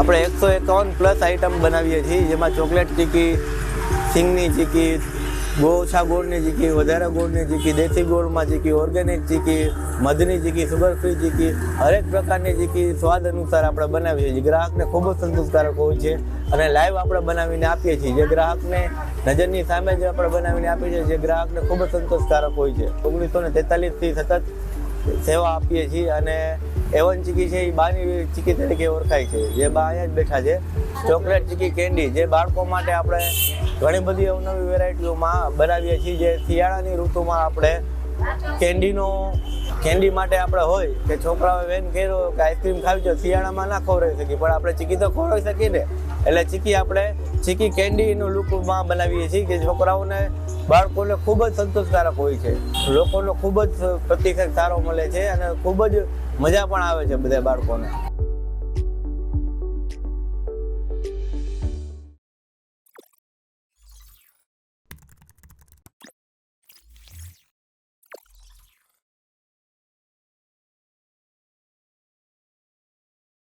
એકાવન plus item બનાવીએ છીએ, જેમાં ચોકલેટ ચીકી, સિંગની ચીકી, ગોછા ગોળની ચીકી, વધારે ગોળની ચીકી, દેશી ગોળમાં ચીકી ઓર્ગેનિક ચીકી, મધની ચીકી સુગર ફ્રી ચીકી, હરેક પ્રકારની ચીકી સ્વાદ અનુસાર આપણે બનાવીએ છીએ. ગ્રાહકને ખૂબ જ સંતોષકારક હોય છે અને લાઈવ આપણે બનાવીને આપીએ છીએ. જે ગ્રાહકને નજરની સામે જ આપણે બનાવીને આપીએ છીએ, જે ગ્રાહકને ખૂબ જ સંતોષકારક હોય છે. ઓગણીસો ને તેતાલીસથી સતત સેવા આપીએ છીએ અને એવન ચીકી છે એ બાની ચીકી તરીકે ઓળખાય છે. જે બા અહીંયા જ બેઠા છે. ચોકલેટ ચીકી કેન્ડી, જે બાળકો માટે આપણે ઘણી બધી અવનવી વેરાયટીઓમાં બનાવીએ છીએ. જે શિયાળાની ઋતુમાં આપણે કેન્ડીનો, કેન્ડી માટે આપણે હોય કે છોકરાઓ વેન કર્યો કે આઈસ્ક્રીમ ખાવી છે, શિયાળામાં ના ખવડાવી શકીએ. પણ આપણે ચીકી તો ખવડાવી શકીએ ને. એટલે ચીકી આપણે ચીકી કેન્ડીનું લુકમાં બનાવીએ છીએ કે છોકરાઓને બાળકોને ખૂબ જ સંતોષકારક હોય છે. લોકોનો ખૂબ જ પ્રતિસાદ સારો મળે છે અને ખૂબ જ મજા પણ આવે છે બધા બાળકોને.